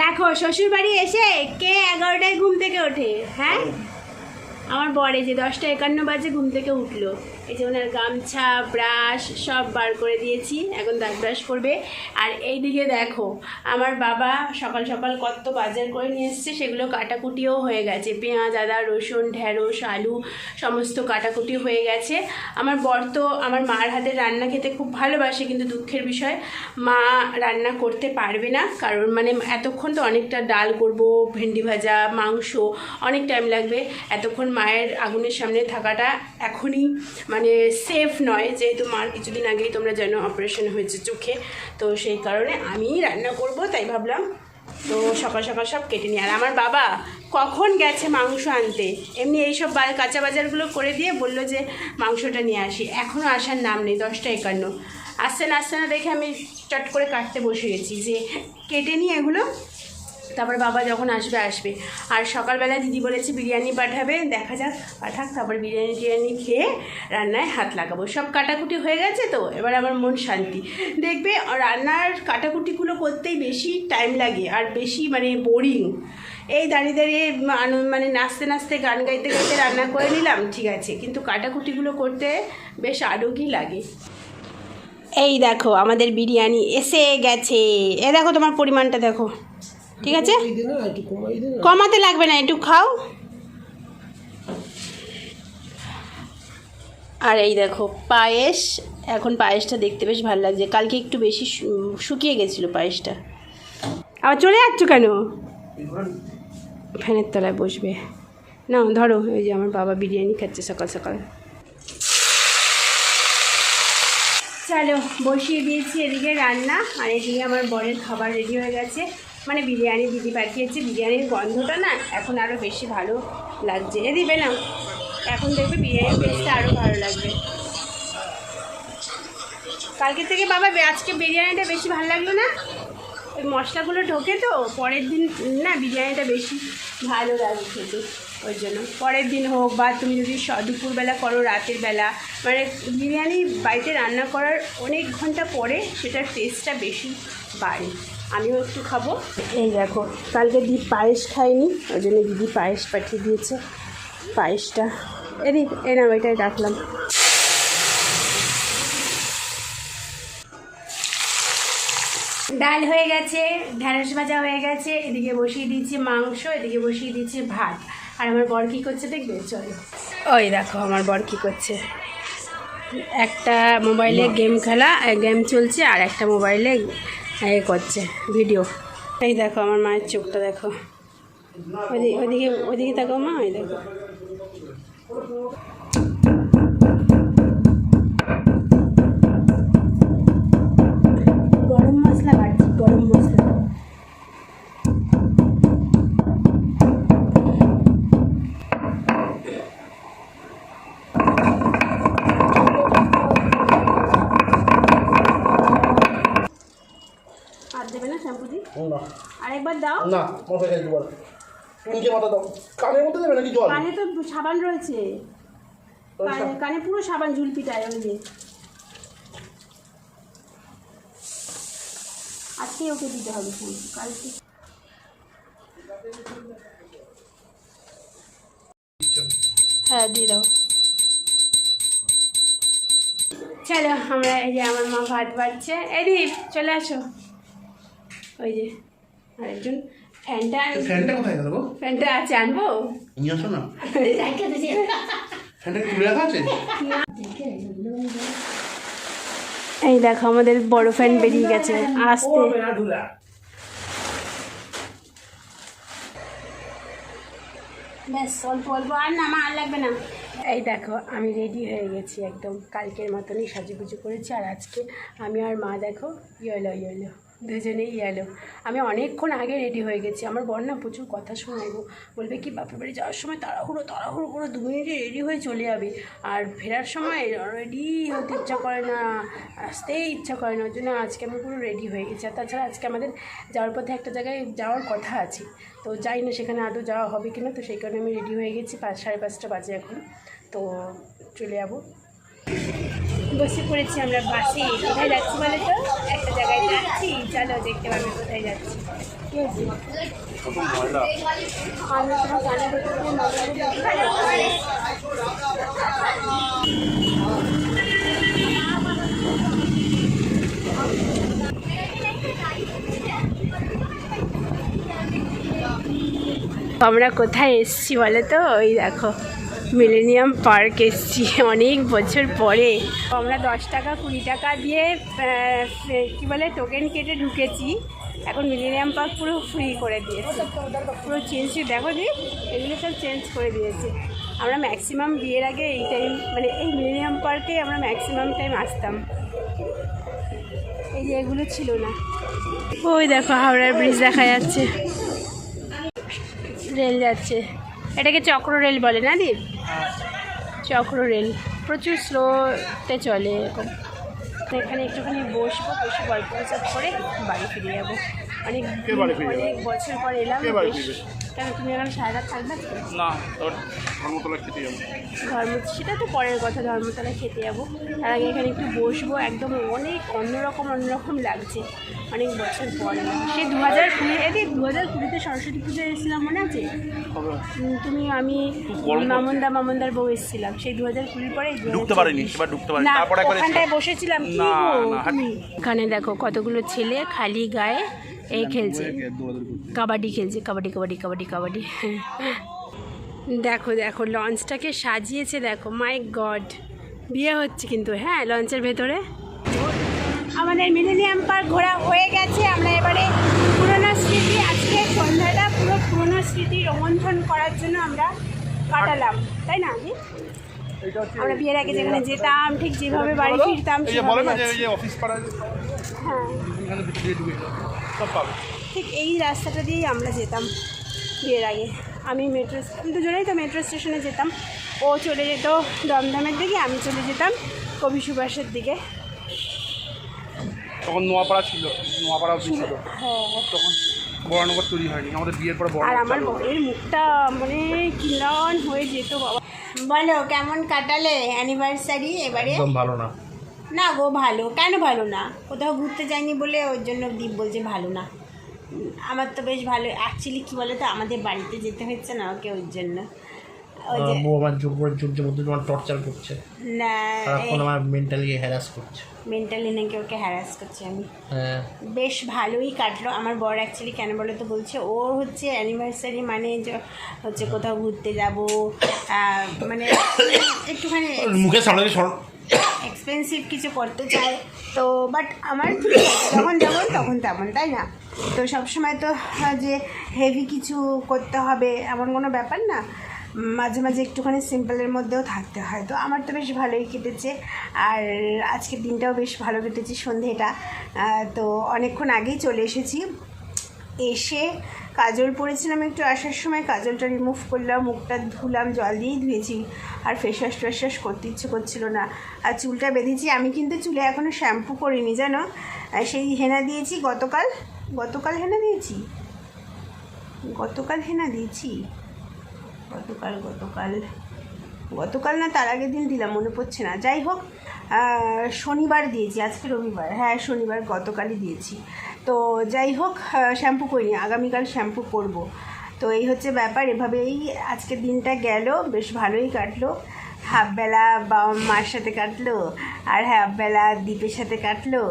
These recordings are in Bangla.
দেখো শ্বশুর বাড়ি এসে কে এগারোটায় ঘুম থেকে ওঠে? হ্যাঁ? আমার বরে যে দশটা একান্ন বাজে ঘুম থেকে উঠল। এই যে ওনার গামছা, ব্রাশ সব বার করে দিয়েছি, এখন দাঁত ব্রাশ করবে। আর এই দিকে দেখো, আমার বাবা সকাল সকাল কত বাজার করে নিয়ে এসছে, সেগুলো কাটাকুটিও হয়ে গেছে। পেঁয়াজ, আদা, রসুন, ঢেঁড়স, আলু, সমস্ত কাটাকুটি হয়ে গেছে। আমার বর তো আমার মার হাতের রান্না খেতে খুব ভালোবাসে, কিন্তু দুঃখের বিষয়, মা রান্না করতে পারবে না। কারণ মানে এতক্ষণ তো অনেকটা ডাল করব, ভেন্ডি ভাজা, মাংস, অনেক টাইম লাগবে। এতক্ষণ মায়ের আগুনের সামনে থাকাটা এখনই মানে সেফ নয়, যেহেতু মার কিছুদিন আগেই তোমরা জানো অপারেশন হয়েছে চোখে, তো সেই কারণে আমিই রান্না করব, তাই ভাবলাম, তো সকাল সকাল সব কেটে নিই। আর আমার বাবা কখন গেছে মাংস আনতে? এমনি এইসব কাঁচা বাজারগুলো করে দিয়ে বলল যে মাংসটা নিয়ে আসি। এখনও আসার নাম নেই, দশটা একান্ন। আসছে না আসছে না দেখে আমি চট করে কাটতে বসে গেছি যে কেটে নিই এগুলো। তারপর বাবা যখন আসবে আসবে। আর সকালবেলা দিদি বলেছে বিরিয়ানি পাঠাবে, দেখা যাক, পাঠাক, তারপর বিরিয়ানি টিরিয়ানি খেয়ে রান্নায় হাত লাগাবো। সব কাটাকুটি হয়ে গেছে তো? এবার আমার মন শান্তি। দেখবে, রান্নার কাটাকুটিগুলো করতেই বেশি টাইম লাগে আর বেশি মানে বোরিং এই দাঁড়িয়ে দাঁড়িয়ে মানে নাচতে নাচতে, গান গাইতে গাইতে রান্না করে নিলাম, ঠিক আছে। কিন্তু কাটাকুটিগুলো করতে বেশ আরোগই লাগে। এই দেখো, আমাদের বিরিয়ানি এসে গেছে। এ দেখো তোমার পরিমাণটা, দেখো। ঠিক আছে? কমাতে লাগবে না একটু খাও। আর এই দেখো পায়েস। এখন পায়েসটা দেখতে বেশ ভালো লাগছে। কালকে একটু বেশি শুকিয়ে গেছিল পায়েসটা। আবার চলে যাচ্ছ কেন? ফ্যানের তলায় বসবে। না ধরো ওই যে আমার বাবা বিরিয়ানি খাচ্ছে সকাল সকাল। চলো বসিয়ে দিয়েছি এদিকে রান্না। আর এদিকে আমার বরের খাবার রেডি হয়ে গেছে। মানে বিরিয়ানি দিদি পাঠিয়েছে। বিরিয়ানির গন্ধটা না এখন আরও বেশি ভালো লাগছে। এ দিবে না। এখন দেখবে বিরিয়ানির টেস্টটা আরও ভালো লাগবে। কালকে থেকে বাবা আজকে বিরিয়ানিটা বেশি ভালো লাগল না? ওই মশলাগুলো ঢোকে তো, পরের দিন না বিরিয়ানিটা বেশি ভালো লাগে খেতে। ওই জন্য পরের দিন হোক বা তুমি যদি দুপুরবেলা করো, রাতের বেলা মানে বিরিয়ানি বাড়িতে রান্না করার অনেক ঘণ্টা পরে সেটার টেস্টটা বেশি বাড়ে। আমিও একটু খাব। এই দেখো কালকে দিদি পায়েস খাইনি ওই জন্য দিদি পায়েস পাঠিয়ে দিয়েছে। পায়েসটা এদিক এ না ওইটাই রাখলাম। ডাল হয়ে গেছে ঢ্যাঁড়স ভাজা হয়ে গেছে এদিকে বসিয়ে দিয়েছি মাংস এদিকে বসিয়ে দিয়েছি ভাত। আর আমার বর কী করছে দেখবে? চলো। ওই দেখো আমার বর কী করছে। একটা মোবাইলে গেম খেলা গেম চলছে আর একটা মোবাইলে এ করছে, ভিডিও। এই দেখো, আমার মায়ের চোখটা দেখো। ওইদিকে ওইদিকে ওইদিকে দেখো মা ওই দেখো। শ্যাম্পু না। আরেকবার দাও। না মাথায় খাই দুবার। মাথা দাও। কানের মধ্যে দেবে নাকি জল? কানে তো সাবান রয়েছে। কানে কানে পুরো সাবান ঝুলপিটায় ওই যে। আজকে ওকে দিতে হবে কালকে। হ্যাঁ দিয়ে দাও। চলো আমরা এই যে আমার মা ভাত বাড়ছে। এদিক চলে আসো। ওই যে আরেকজন। ফ্যানটা ফ্যানটা কোথায় গেল গো? ফ্যানটা আছে আনব? নিয়ে আসো না। ফ্যানটা তুলে রাখা আছে? এই দেখো আমাদের বড় ফ্যান বেরিয়ে গেছে আসতে। ব্যাস অল্প অল্প আর না আমার আর লাগবে না। এই দেখো আমি রেডি হয়ে গেছি একদম। কালকের মতনই সাজুগুজু করেছি আর আজকে আমি আর মা দেখো ইয়েলো ইয়েলো। দুজনেই ইয়েলো আমি অনেকক্ষণ আগে রেডি হয়ে গেছি। আমার বর না প্রচুর কথা শোনাবো বলবে কি, বাপের বাড়ি যাওয়ার সময় তাড়াহুড়ো তাড়াহুড়ো করে দু মিনিটে রেডি হয়ে চলে যাবে। আর ফেরার সময় রেডি হতে ইচ্ছা করে না। আসতেই ইচ্ছা করে না। ওই জন্য আজকে আমি পুরো রেডি হয়ে গেছি। আর তাছাড়া আজকে আমাদের যাওয়ার পথে একটা জায়গায় যাওয়ার কথা আছে। তো যাই না, সেখানে আদৌ যাওয়া হবে কিনা, তো সেই কারণে আমি রেডি হয়ে গেছি। পাঁচ, সাড়ে পাঁচটা বাজে এখন। তো চলে যাব। বসে পড়েছি আমরা বাসে। কোথায় যাচ্ছি বলে তো? একটা জায়গায় যাচ্ছি, চলো দেখতে পাবে কোথায় যাচ্ছি। আমরা কোথায় এসছি বলো তো? ওই দেখো। মিলেনিয়াম পার্ক এসছি অনেক বছর পরে। আমরা দশ টাকা, কুড়ি টাকা দিয়ে কি বলে টোকেন কেটে ঢুকেছি। এখন মিলেনিয়াম পার্ক পুরো ফ্রি করে দিয়েছে। পুরো চেঞ্জ দেখো দি এগুলো সব চেঞ্জ করে দিয়েছে। আমরা ম্যাক্সিমাম বিয়ের আগে এই টাইম মানে এই মিলেনিয়াম পার্কে আমরা ম্যাক্সিমাম টাইম আসতাম। এই যে এগুলো ছিল না। ওই দেখো, হাওড়ার ব্রিজ দেখা যাচ্ছে। রেল যাচ্ছে। এটাকে চক্র রেল বলে না দীপ চক্র রেল প্রচুর স্লোতে চলে এরকম তো এখানে একটুখানি বসবো বসে গল্প করে বাড়ি ফিরে যাব অনেক? অনেক বছর পর এলাম বেশ-? কেন তুমি এখন সারা থাকবে? না তোর ধর্মতলা খেতে যাব। ধর্ম সেটা তো পরের কথা ধর্মতলা খেতে যাব। তার আগে এখানে একটু বসবো একদম অনেক অন্যরকম অন্যরকম লাগছে। অনেক বছর পরে। সেই দু হাজার কুড়ি এদিক দু হাজার কুড়িতে সরস্বতী পুজো এসেছিলাম মনে আছে? তুমি আমি। মামুন্দা মামুন্দার বউ এসেছিলাম। সেই দু হাজার কুড়ির পরে ঢুকতে পারিনি, এবার ঢুকতে পারিনি। তারপর ওখানটায় বসেছিলাম। এখানে দেখো কতগুলো ছেলে খালি গায়ে এই খেলছে। কাবাডি খেলছে কাবাডি কাবাডি কাবাডি কাবাডি। দেখো দেখো লঞ্চটাকে সাজিয়েছে দেখো মাই গড বিয়ে হচ্ছে কিন্তু হ্যাঁ লঞ্চের ভেতরে? আমাদের মিলেনিয়াম পার্ক ঘোরা হয়ে গেছে। আমরা এবারে পুরোনো স্মৃতি আজকে সন্ধ্যাটা পুরো পুরোনো স্মৃতি রোমন্থন করার জন্য আমরা কাটালাম। তাই না হচ্ছে আমরা বিয়ের আগে যেখানে যেতাম ঠিক যেভাবে বাড়ি ফিরতাম হ্যাঁ। ঠিক এই রাস্তাটা দিয়েই আমরা যেতাম। বিয়ের আগে। আমি মেট্রো দুজনেই তো মেট্রো স্টেশনে যেতাম। ও চলে যেত দমদমের দিকে আমি চলে যেতাম কবি সুভাষের দিকে। তখন নোয়াপাড়া ছিল নোয়াপাড়া ছিল। হ্যাঁ। তখন বরানগর তৈরি হয়নি আমাদের বিয়ের পরে আর আমার। বরের মুখটা মানে কিলন হয়ে যেত বাবা। বলো কেমন কাটালে অ্যানিভার্সারি এবারে? একদম ভালো না। না গো ভালো। কেন ভালো না? কোথাও ঘুরতে যায়নি বলে ওর জন্য দীপ বলছে ভালো না। আমার তো বেশ ভালো অ্যাকচুয়ালি কী বলো তো আমাদের বাড়িতে যেতে হচ্ছে না ওকে ওর জন্য। ওই যে বউ আমার মধ্যে তোমার টর্চার করছে। না সারাক্ষণ আমার মেন্টালি হ্যারাস করছে। মেন্টালি নাকি ওকে হ্যারাস করছি আমি। হ্যাঁ। বেশ ভালোই কাটলো। আমার বর অ্যাকচুয়ালি কেন বলো তো বলছে ওর হচ্ছে অ্যানিভার্সারি মানে হচ্ছে কোথাও ঘুরতে যাব মানে একটুখানি মুখের সামনে এক্সপেন্সিভ কিছু করতে চায়। তো বাট আমার যখন যেমন, তখন তেমন, তাই না? তো সবসময় তো যে হেভি কিছু করতে হবে এমন কোনো ব্যাপার না। মাঝে মাঝে একটুখানি সিম্পলের মধ্যেও থাকতে হয়। তো আমার তো বেশ ভালোই কেটেছে। আর আজকের দিনটাও বেশ ভালো কেটেছে সন্ধেটা তো অনেকক্ষণ আগেই চলে এসেছি। এসে কাজল পরেছিলাম একটু আসার সময়, কাজলটা রিমুভ করলাম, মুখটা ধুলাম, জল দিয়েই ধুয়েছি। আর ফেস ওয়াশ ওয়াশ করতে ইচ্ছে করছিল না। আর চুলটা বেঁধেছি, আমি কিন্তু চুলে এখনও শ্যাম্পু করিনি, জানো? সেই হেনা দিয়েছি গতকাল। গতকাল হেনা দিয়েছি? গতকাল হেনা দিয়েছি? গতকাল গতকাল। গতকাল না, তার আগের দিন দিলাম, মনে পড়ছে না। যাই হোক শনিবার দিয়েছি, আজকে রবিবার। হ্যাঁ শনিবার গতকালই দিয়েছি। তো যাই হোক শ্যাম্পু করিনি, আগামীকাল শ্যাম্পু করব। তো এই হচ্ছে ব্যাপার, এভাবেই আজকে দিনটা গেল, বেশ ভালোই কাটলো। হাফবেলা বাবা মার সাথে কাটলো, আর হাফবেলা দ্বীপের সাথে কাটলো,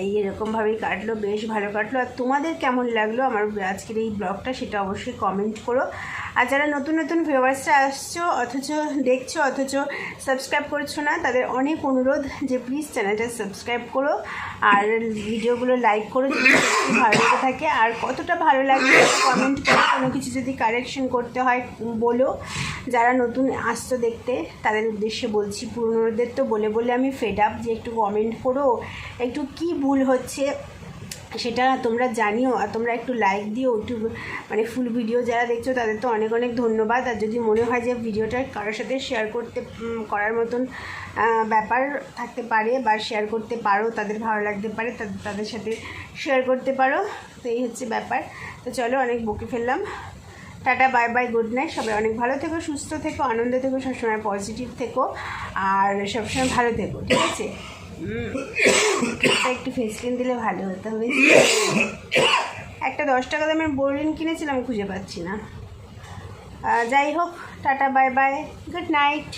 এই এরকমভাবেই কাটলো, বেশ ভালো কাটলো। আর তোমাদের কেমন লাগল আমার আজকের এই ব্লগটা, সেটা অবশ্যই কমেন্ট করো। আর যারা নতুন নতুন ভিউয়ার্সরা আসছো, অথচ দেখছ, অথচ সাবস্ক্রাইব করছ না, তাদের অনেক অনুরোধ যে প্লিজ চ্যানেলটা সাবস্ক্রাইব করো। আর ভিডিওগুলো লাইক করো যদি ভালো লেগে থাকে। আর কতটা ভালো লাগে কমেন্ট করো কোনো কিছু যদি কারেকশন করতে হয়, বলো। যারা নতুন আসছো দেখতে, তাদের উদ্দেশ্যে বলছি, পুরনোদের তো বলে বলে আমি ফেড আপ যে একটু কমেন্ট করো। একটু কি ভুল হচ্ছে? সেটা তোমরা জানিও আর তোমরা একটু লাইক দিও, একটু মানে ফুল ভিডিও যারা দেখছ তাদের তো অনেক অনেক ধন্যবাদ। আর যদি মনে হয় যে ভিডিওটা কারোর সাথে শেয়ার করতে করার মতন ব্যাপার থাকতে পারে বা শেয়ার করতে পারো, তাদের ভালো লাগতে পারে তাদের সাথে শেয়ার করতে পারো, তো এই হচ্ছে ব্যাপার। তো চলো অনেক বকে ফেললাম। Tata bye bye good night সবাই অনেক ভালো থেকো, সুস্থ থেকো, আনন্দ থেকো, সবসময় পজিটিভ থেকো। আর সবসময় ভালো থেকো, ঠিক আছে? একটু ফেস ক্রিম দিলে ভালো হতো একটা দশ টাকা দামের বোরিন কিনেছিলাম, খুঁজে পাচ্ছি না। যাই হোক, tata bye bye good night